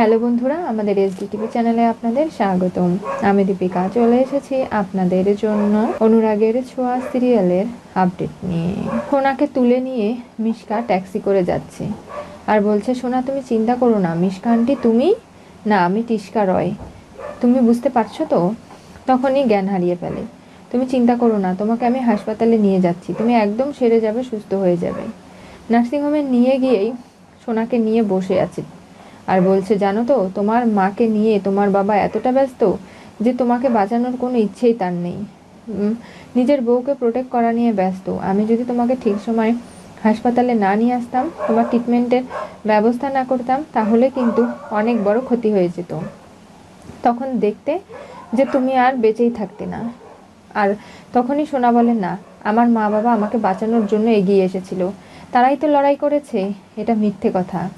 Hello বন্ধুরা, আমাদের SD TV চ্যানেলে আপনাদের স্বাগতম। আমি দীপিকা, চলে এসেছি আপনাদের জন্য অনুরাগের ছোঁয়া সিরিয়ালের আপডেট নিয়ে। সোনাকে তুলে নিয়ে মিশকা ট্যাক্সি করে যাচ্ছে। আর বলছে, সোনা, তুমি চিন্তা করো না, মিশকা আন্টি তুমি? না, আমি টিস্কা রয়। তুমি বুঝতে পারছ তো? তখনই জ্ঞান হারিয়ে ফেলে। তুমি চিন্তা করো না, তোমাকে আমি হাসপাতালে নিয়ে যাচ্ছি। তুমি একদম সেরে যাবে, সুস্থ হয়ে যাবে। নার্সিংহোমে নিয়ে গিয়েই সোনাকে নিয়ে বসে আছে আর বলছে, জানো তো, তোমার মাকে নিয়ে তোমার বাবা এতটা ব্যস্ত যে তোমাকে বাঁচানোর কোনো ইচ্ছেই তার নেই। নিজের বউকে প্রোটেক্ট করা নিয়ে ব্যস্ত। আমি যদি তোমাকে ঠিক সময় হাসপাতালে না নিয়ে আসতাম, তোমার ট্রিটমেন্টের ব্যবস্থা না করতাম, তাহলে কিন্তু অনেক বড় ক্ষতি হয়ে যেত। তখন দেখতে যে তুমি আর বেঁচেই থাকতে না। আর তখনই সোনা বলে, না, আমার মা বাবা আমাকে বাঁচানোর জন্য এগিয়ে এসেছিল। তারাই তো লড়াই করেছে। এটা মিথ্যে কথা।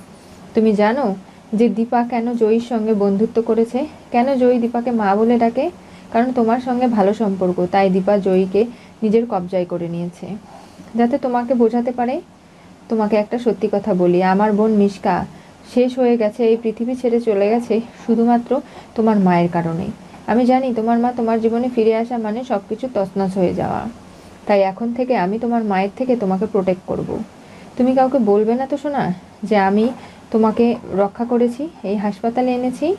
তুমি জানো যে দীপা কেন জয়ীর সঙ্গে বন্ধুত্ব করেছে? কেন জয়ী দীপাকে মা বলে ডাকে? কারণ তোমার সঙ্গে ভালো সম্পর্ক, তাই দীপা জয়ীকে নিজের কবজায় করে নিয়েছে। যাতে তোমাকে বোঝাতে পারে, তোমাকে একটা সত্যি কথা বলি, আমার বোন মিশকা শেষ হয়ে গেছে, এই পৃথিবী ছেড়ে চলে গেছে শুধুমাত্র তোমার মায়ের কারণে। আমি জানি তোমার মা তোমার জীবনে ফিরে আসা মানে সব কিছু তছনছ হয়ে যাওয়া। তাই এখন থেকে আমি তোমার মায়ের থেকে তোমাকে প্রোটেক্ট করব। তুমি কাউকে বলবে না তো শোনা যে আমি তোমাকে রক্ষা করেছি, এই হাসপাতালে এনেছি।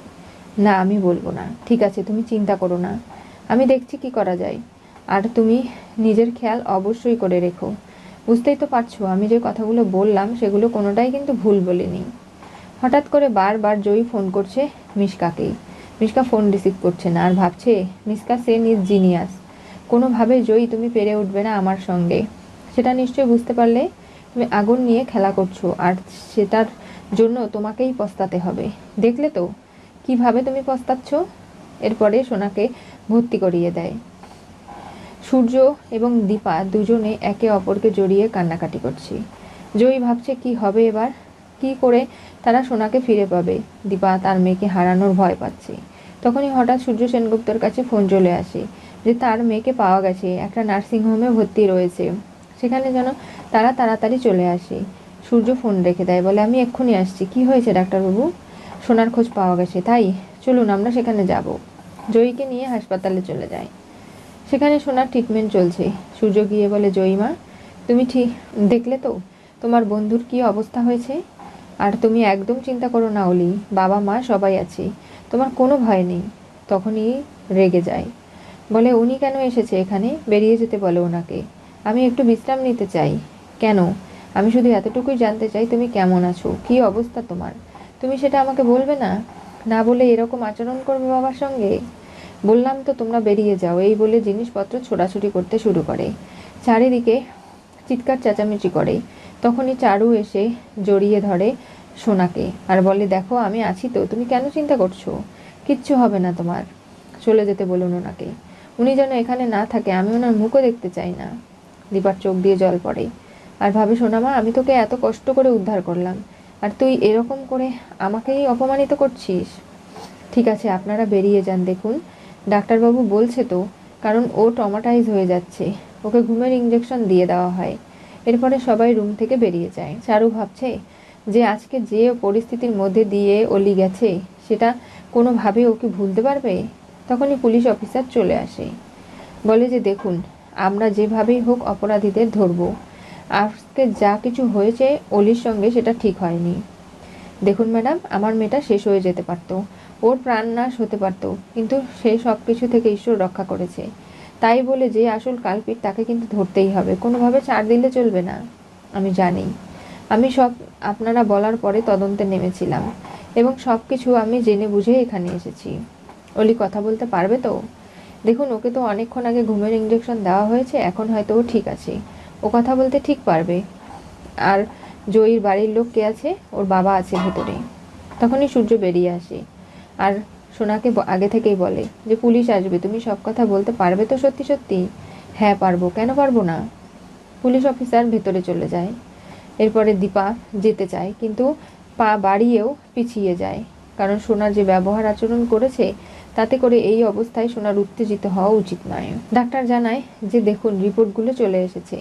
না, আমি বলব না। ঠিক আছে, তুমি চিন্তা করো না। আমি দেখছি কি করা যায়। আর তুমি নিজের খেয়াল অবশ্যই করে রেখো। বুঝতেই তো পারছ, আমি যে কথাগুলো বললাম, সেগুলো কোনোটাই কিন্তু ভুল বলিনি। হঠাৎ করে বারবার জয়ী ফোন করছে মিশকাকেই। মিশকা ফোন রিসিভ করছে না, আর ভাবছে, মিশকা, সে নিজ জিনিয়াস। কোনোভাবে জয়ী তুমি পেরে উঠবে না আমার সঙ্গে। সেটা নিশ্চয়ই বুঝতে পারলে, তুমি আগুন নিয়ে খেলা করছ, আর সেটার জন্য তোমাকেই পস্তাতে হবে। দেখলে তো? কীভাবে তুমি পস্তাচ্ছ? এরপরে সোনাকে ভর্তি করিয়ে দেয়। সূর্য এবং দীপা দুজনে একে অপরকে জড়িয়ে কান্নাকাটি করছে। জয়ী ভাবছে, কি হবে এবার? কি করে তারা সোনাকে ফিরে পাবে? দীপা তার মেয়েকে হারানোর ভয় পাচ্ছে। তখনই হঠাৎ সূর্য সেনগুপ্তর কাছে ফোন চলে আসে যে তার মেয়েকে পাওয়া গেছে। একটা নার্সিংহোমে ভর্তি রয়েছে। সেখানে যেন তারা তাড়াতাড়ি চলে আসে। সূর্য ফোন রেখে দেয়, বলে, আমি এক্ষুনি আসছি। কি হয়েছে, ডাক্তারবাবু? সোনার খোঁজ পাওয়া গেছে, তাই? চলুন, আমরা সেখানে যাব। জয়ীকে নিয়ে হাসপাতালে চলে যায়। সেখানে সোনার ট্রিটমেন্ট চলছে। সূর্য গিয়ে বলে জয়ীমা তুমি ঠিক, দেখলে তো? তোমার বন্ধুর কি অবস্থা হয়েছে? আর তুমি একদম চিন্তা করো না, অলি। বাবা, মা সবাই আছে। তোমার কোনো ভয় নেই। তখনই রেগে যায়। বলে, উনি কেন এসেছে এখানে? বেরিয়ে যেতে বলে ওনাকে। আমি একটু বিশ্রাম নিতে চাই। কেন? আমি শুধু এতটুকুই জানতে চাই, তুমি কেমন আছো? কি অবস্থা তোমার? তুমি সেটা আমাকে বলবে না? না বলে এরকম আচরণ করবে বাবার সঙ্গে? বললাম তো তোমরা বেরিয়ে যাও, এই বলে জিনিসপত্র ছোটাছুটি করতে শুরু করে। চারিদিকে চিৎকার চেঁচামেচি করে। তখনই চারু এসে জড়িয়ে ধরে সোনাকে আর বলে, দেখো, আমি আছি তো, তুমি কেন চিন্তা করছ? কিচ্ছু হবে না তোমার। চলে যেতে বলুন ওনাকে। উনি যেন এখানে না থাকে, আমি ওনার মুখও দেখতে চাই না। দীপার চোখ দিয়ে জল পড়ে। আর ভাবে সোনামা আমি তোকে এত কষ্ট করে উদ্ধার করলাম। আর তুই এরকম করে আমাকেই অপমানিত করছিস। ঠিক আছে, আপনারা বেরিয়ে যান, দেখুন। ডাক্তারবাবু বলছে তো, কারণ ও টমাটাইজ হয়ে যাচ্ছে। ওকে ঘুমের ইঞ্জেকশন দিয়ে দেওয়া হয়। এরপরে সবাই রুম থেকে বেরিয়ে যায়। চারু ভাবছে যে আজকে যে পরিস্থিতির মধ্যে দিয়ে অলি গেছে, সেটা কোনোভাবে ওকে ভুলতে পারবে? তখনই পুলিশ অফিসার চলে আসে। বলে যে, দেখুন, আমরা যেভাবেই হোক অপরাধীদের ধরবো। আজকে যা কিছু হয়েছে অলির সঙ্গে সেটা ঠিক হয়নি। দেখুন ম্যাডাম, আমার মেয়েটা শেষ হয়ে যেতে পারতো। ওর প্রাণ নাশ হতে পারতো, কিন্তু সে সব কিছু থেকে ঈশ্বর রক্ষা করেছে। তাই বলে যে আসল কালপিট তাকে কিন্তু ধরতেই হবে। কোনোভাবে ছাড় দিলে চলবে না। আমি জানি। আমি সব আপনারা বলার পরে তদন্তে নেমেছিলাম এবং সব কিছু আমি জেনে বুঝে এখানে এসেছি। অলি কথা বলতে পারবে তো? দেখুন, ওকে তো অনেকক্ষণ আগে ঘুমের ইঞ্জেকশন দেওয়া হয়েছে, এখন হয়তো ও ঠিক আছে। ও কথা বলতে ঠিক পারবে। আর জয়ীর বাড়ির লোক কে আছে? ওর বাবা আছে ভেতরে। তখনই সূর্য বেরিয়ে আসে। আর সোনাকে আগে থেকেই বলে যে, পুলিশ আসবে। তুমি সব কথা বলতে পারবে তো সত্যি সত্যি? হ্যাঁ পারব। কেন পারব না? পুলিশ অফিসার ভেতরে চলে যায়। এরপরে দীপা যেতে চায়, কিন্তু পা বাড়িয়েও পিছিয়ে যায়। কারণ সোনার যে ব্যবহার আচরণ করেছে, তাতে করে এই অবস্থায় সোনার উত্তেজিত হওয়া উচিত নয়। ডাক্তার জানায় যে, দেখুন, রিপোর্টগুলো চলে এসেছে।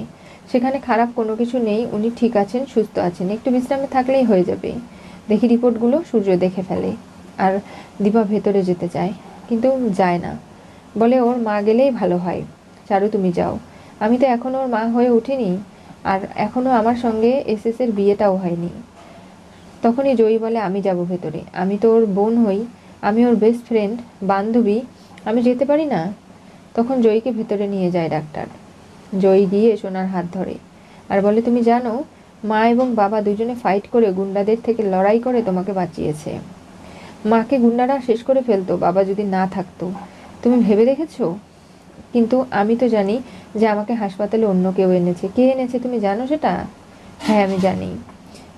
সেখানে খারাপ কোনো কিছু নেই, উনি ঠিক আছেন, সুস্থ আছেন। একটু বিশ্রামে থাকলেই হয়ে যাবে। দেখি রিপোর্টগুলো, সূর্য দেখে ফেলে। আর দীপা ভেতরে যেতে চায়, কিন্তু যায় না। বলে, ওর মা গেলেই ভালো হয়। চারু, তুমি যাও। আমি তো এখনও ওর মা হয়ে উঠিনি, আর এখনও আমার সঙ্গে এসএস এর বিয়েটাও হয়নি। তখনই জয়ী বলে, আমি যাব ভেতরে। আমি তো ওর বোন হই। আমি ওর বেস্ট ফ্রেন্ড বান্ধবী। আমি যেতে পারি না? তখন জয়ীকে ভেতরে নিয়ে যায় ডাক্তার। জয়ী গিয়ে সোনার হাত ধরে। আর বলে, তুমি জানো, মা এবং বাবা দুজনে ফাইট করে গুন্ডাদের থেকে লড়াই করে তোমাকে বাঁচিয়েছে। মাকে গুন্ডারা শেষ করে ফেলতো, বাবা যদি না থাকতো। তুমি ভেবে দেখেছ? কিন্তু আমি তো জানি যে আমাকে হাসপাতালে অন্য কেউ এনেছে। কে এনেছে, তুমি জানো সেটা? হ্যাঁ আমি জানি।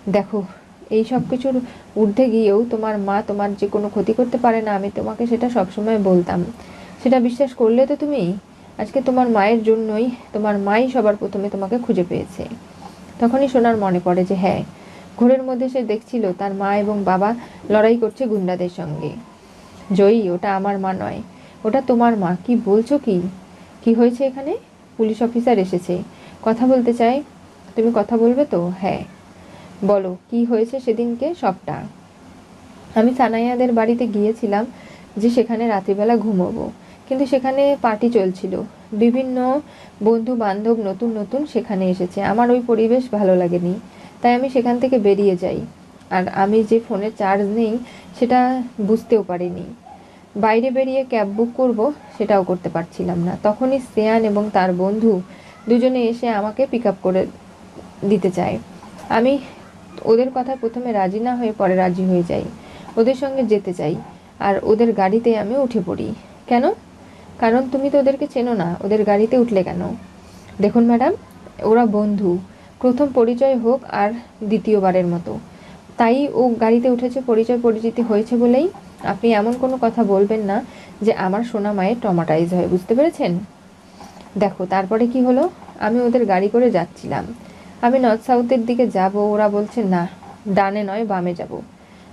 দেখো, এই সব কিছুর ঊর্ধ্বে গিয়েও তোমার মা তোমার যে কোনো ক্ষতি করতে পারে না, আমি তোমাকে সেটা সবসময় বলতাম। সেটা বিশ্বাস করলে তো তুমি? আজকে তোমার মায়ের জন্যই, তোমার মাই সবার প্রথমে তোমাকে খুঁজে পেয়েছে। তখনই সোনার মনে পড়ে যে হ্যাঁ ঘোরের মধ্যে সে দেখছিল তার মা এবং বাবা লড়াই করছে গুন্ডাদের সঙ্গে। জয়ী, ওটা আমার মা নয়, ওটা তোমার মা। কি বলছো কি? কি হয়েছে এখানে? পুলিশ অফিসার এসেছে। কথা বলতে চাই তুমি কথা বলবে তো? হ্যাঁ। বলো, কি হয়েছে সেদিনকে সবটা? আমি সানাইয়াদের বাড়িতে গিয়েছিলাম যে সেখানে রাত্রিবেলা ঘুমোবো। কিন্তু সেখানে পার্টি চলছিল। বিভিন্ন বন্ধু বান্ধব নতুন নতুন সেখানে এসেছে। আমার ওই পরিবেশ ভালো লাগেনি। তাই আমি সেখান থেকে বেরিয়ে যাই। আর আমি যে ফোনে চার্জ নেই, সেটা বুঝতেও পারিনি। বাইরে বেরিয়ে ক্যাব বুক করব, সেটাও করতে পারছিলাম না। তখনই শ্রেয়ান এবং তার বন্ধু দুজনে এসে আমাকে পিক আপ করে দিতে চায়। আমি ওদের কথা প্রথমে রাজি না হয়ে পরে রাজি হয়ে যাই। ওদের সঙ্গে যেতে চাই। আর ওদের গাড়িতে আমি উঠে পড়ি। কেন? কারণ তুমি তো ওদেরকে চেনো না, ওদের গাড়িতে উঠলে কেন? দেখুন ম্যাডাম, ওরা বন্ধু, প্রথম পরিচয় হোক আর দ্বিতীয়বারের মতো। তাই ও গাড়িতে উঠেছে, পরিচয় পরিচিতি হয়েছে বলেই আপনি এমন কোনো কথা বলবেন না যে আমার সোনা মায়ের টমাটাইজ হয়, বুঝতে পেরেছেন? দেখো, তারপরে কি হলো? আমি ওদের গাড়ি করে যাচ্ছিলাম। আমি নর্থ সাউথের দিকে যাব, ওরা বলছে, না, ডানে নয়, বামে যাব।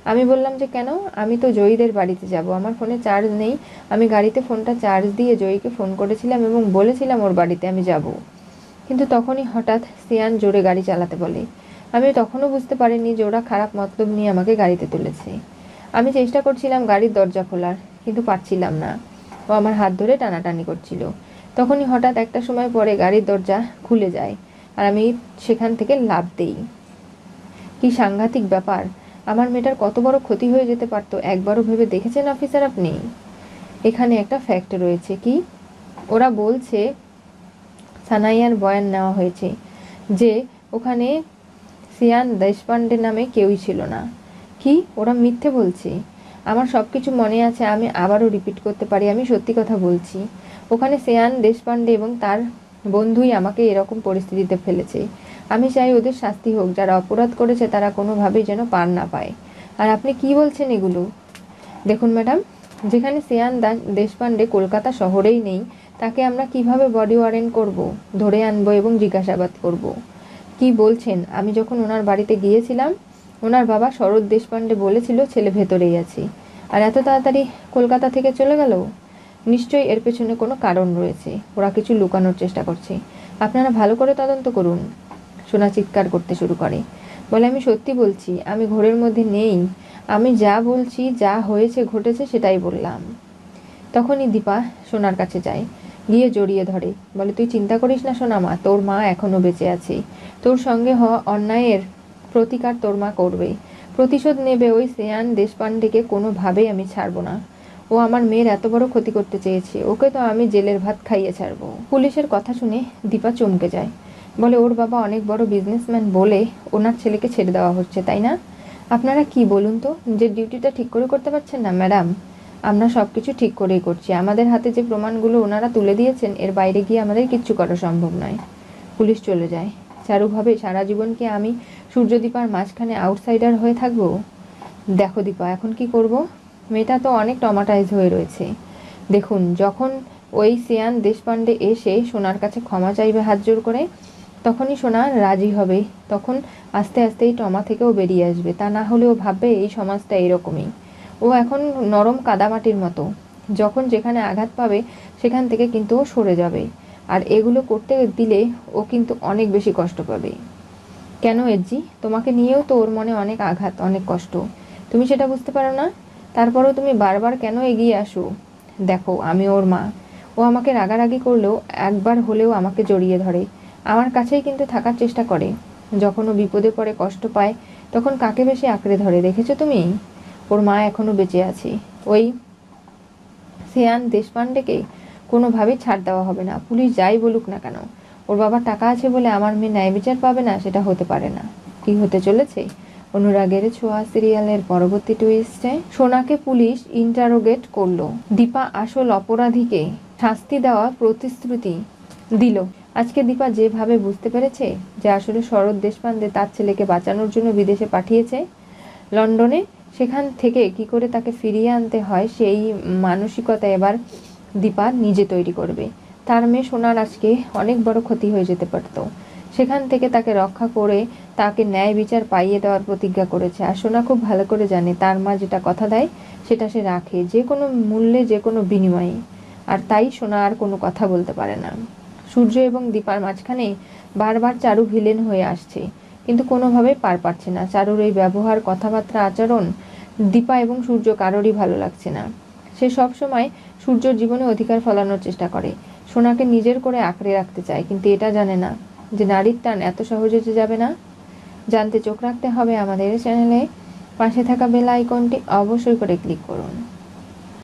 আমি বললাম যে, কেন? আমি তো জয়ীদের বাড়িতে যাব। আমার ফোনে চার্জ নেই। আমি গাড়িতে ফোনটা চার্জ দিয়ে জয়ীকে ফোন করেছিলাম এবং বলেছিলাম ওর বাড়িতে আমি যাব। কিন্তু তখনই হঠাৎ সিয়ান জোরে গাড়ি চালাতে বলে। আমি তখনও বুঝতে পারিনি যে ওরা খারাপ মতলব নিয়ে আমাকে গাড়িতে তুলেছে। আমি চেষ্টা করছিলাম গাড়ির দরজা খোলার, কিন্তু পারছিলাম না। ও আমার হাত ধরে টানাটানি করছিল। তখনই হঠাৎ একটা সময় পরে গাড়ির দরজা খুলে যায়। আর আমি সেখান থেকে লাভ দেই। কি সাংঘাতিক ব্যাপার। আমার মেয়েটার কত বড় ক্ষতি হয়ে যেতে পারতো, একবারও ভেবে দেখেছেন অফিসার আপনি? এখানে একটা ফ্যাক্ট রয়েছে কি? ওরা বলছে, সানাইয়ার বয়ান নেওয়া হয়েছে যে, ওখানে সিয়ান দেশপান্ডে নামে কেউই ছিল না। কি? ওরা মিথ্যে বলছে? আমার সব কিছু মনে আছে, আমি আবারও রিপিট করতে পারি, আমি সত্যি কথা বলছি। ওখানে সেয়ান দেশপান্ডে এবং তার বন্ধুই আমাকে এরকম পরিস্থিতিতে ফেলেছে। আমি চাই ওদের শাস্তি হোক, যারা অপরাধ করেছে তারা কোনোভাবেই যেন পার না পায়। আর আপনি কি বলছেন এগুলো? দেখুন ম্যাডাম, যেখানে সেয়ান দা- দেশপান্ডে কলকাতা শহরেই নেই, তাকে আমরা কীভাবে বডি ওয়ারেন্ট করব, ধরে আনব এবং জিজ্ঞাসাবাদ করব? কি বলছেন? আমি যখন ওনার বাড়িতে গিয়েছিলাম, ওনার বাবা শরৎ দেশপান্ডে বলেছিল, ছেলে ভেতরেই আছে। আর এত তাড়াতাড়ি কলকাতা থেকে চলে গেল? নিশ্চয়ই এর পেছনে কোনো কারণ রয়েছে। ওরা কিছু লুকানোর চেষ্টা করছে। আপনারা ভালো করে তদন্ত করুন। সোনা চিৎকার করতে শুরু করে। বলে, আমি সত্যি বলছি, আমি ঘোরের মধ্যে নেই। আমি যা বলছি, যা হয়েছে, ঘটেছে, সেটাই বললাম। তখনই দীপা সোনার কাছে যায়, গিয়ে জড়িয়ে ধরে। বলে, তুই চিন্তা করিস না সোনা মা তোর মা এখনও বেঁচে আছে। তোর সঙ্গে হওয়া অন্যায়ের প্রতিকার তোর মা করবে। প্রতিশোধ নেবে ওই সেয়ান দেশপান্ডেকে, কোনোভাবেই আমি ছাড়বো না। ও আমার মেয়ের এত বড় ক্ষতি করতে চেয়েছে, ওকে তো আমি জেলের ভাত খাইয়ে ছাড়বো। পুলিশের কথা শুনে দীপা চমকে যায়। বলে, ওর বাবা অনেক বড় বিজনেসম্যান বলে ওনার ছেলেকে ছেড়ে দেওয়া হচ্ছে, তাই না? আপনারা কি বলুন তো? যে ডিউটিটা ঠিক করে করতে পারছেন না ম্যাডাম আমরা সব কিছু ঠিক করেই করছি। আমাদের হাতে যে প্রমাণগুলো ওনারা তুলে দিয়েছেন, এর বাইরে গিয়ে আমাদের কিচ্ছু করা সম্ভব নয়। পুলিশ চলে যায়। চারুভাবে সারা জীবন কি আমি সূর্যদীপার মাঝখানে আউটসাইডার হয়ে থাকব? দেখো দীপা, এখন কি করব? মেয়েটা তো অনেক টমাটাইজ হয়ে রয়েছে। দেখুন, যখন ওই সিয়ান দেশপান্ডে এসে সোনার কাছে ক্ষমা চাইবে হাত জোর করে তখনই সোনা রাজি হবে। তখন আস্তে আস্তে এই টমা থেকেও বেরিয়ে আসবে। তা না হলেও ভাববে এই সমাজটা এরকমই। ও এখন নরম কাদামাটির মতো। যখন যেখানে আঘাত পাবে, সেখান থেকে কিন্তু ও সরে যাবে। আর এগুলো করতে দিলে ও কিন্তু অনেক বেশি কষ্ট পাবে। কেন এজি তোমাকে নিয়েও তো ওর মনে অনেক আঘাত, অনেক কষ্ট। তুমি সেটা বুঝতে পারো না? তারপরও তুমি বারবার কেন এগিয়ে আসো? দেখো, আমি ওর মা। ও আমাকে রাগারাগি করলেও একবার হলেও আমাকে জড়িয়ে ধরে। আমার কাছেই কিন্তু থাকার চেষ্টা করে। যখন ও বিপদে পড়ে কষ্ট পায়, তখন কাকে বেশি আঁকড়ে ধরে, দেখেছ তুমি? ওর মা এখনও বেঁচে আছে। ওই সেয়ান দেশপান্ডেকে কোনোভাবেই ছাড় দেওয়া হবে না। পুলিশ যাই বলুক না কেন, ওর বাবার টাকা আছে বলে আমার মেয়ে ন্যায় বিচার পাবে না, সেটা হতে পারে না। কি হতে চলেছে? অনুরাগের ছোঁয়া সিরিয়ালের পরবর্তী টুইস্টে সোনাকে পুলিশ ইন্টারোগেট করল। দীপা আসল অপরাধীকে শাস্তি দেওয়া প্রতিশ্রুতি দিল। আজকে দীপা যেভাবে বুঝতে পেরেছে যে আসলে শরৎ দেশপান্ডে তার ছেলেকে বাঁচানোর জন্য বিদেশে পাঠিয়েছে, লন্ডনে, সেখান থেকে কি করে তাকে ফিরিয়ে আনতে হয়, সেই মানসিকতা এবার দীপা নিজে তৈরি করবে। তার মেয়ে সোনার আজকে অনেক বড় ক্ষতি হয়ে যেতে পারত। সেখান থেকে তাকে রক্ষা করে তাকে ন্যায় বিচার পাইয়ে দেওয়ার প্রতিজ্ঞা করেছে। আর সোনা খুব ভালো করে জানে, তার মা যেটা কথা দেয়, সেটা সে রাখে, যে কোনো মূল্যে, যে কোনো বিনিময়ে। আর তাই সোনা আর কোনো কথা বলতে পারে না। সূর্য এবং দীপার মাঝখানে বারবার চারু ভিলেন হয়ে আসছে। কিন্তু কোনোভাবেই পার পাচ্ছে না। চারুর এই ব্যবহার, কথাবার্তা, আচরণ দীপা এবং সূর্য কারোরই ভালো লাগছে না। সে সব সময় সূর্যর জীবনে অধিকার ফলানোর চেষ্টা করে। সোনাকে নিজের করে আঁকড়ে রাখতে চায়, কিন্তু এটা জানে না যে নারীর টান এত সহজে যে যাবে না। জানতে চোখ রাখতে হবে আমাদের চ্যানেলে। পাশে থাকা বেল আইকনটি অবশ্যই করে ক্লিক করুন।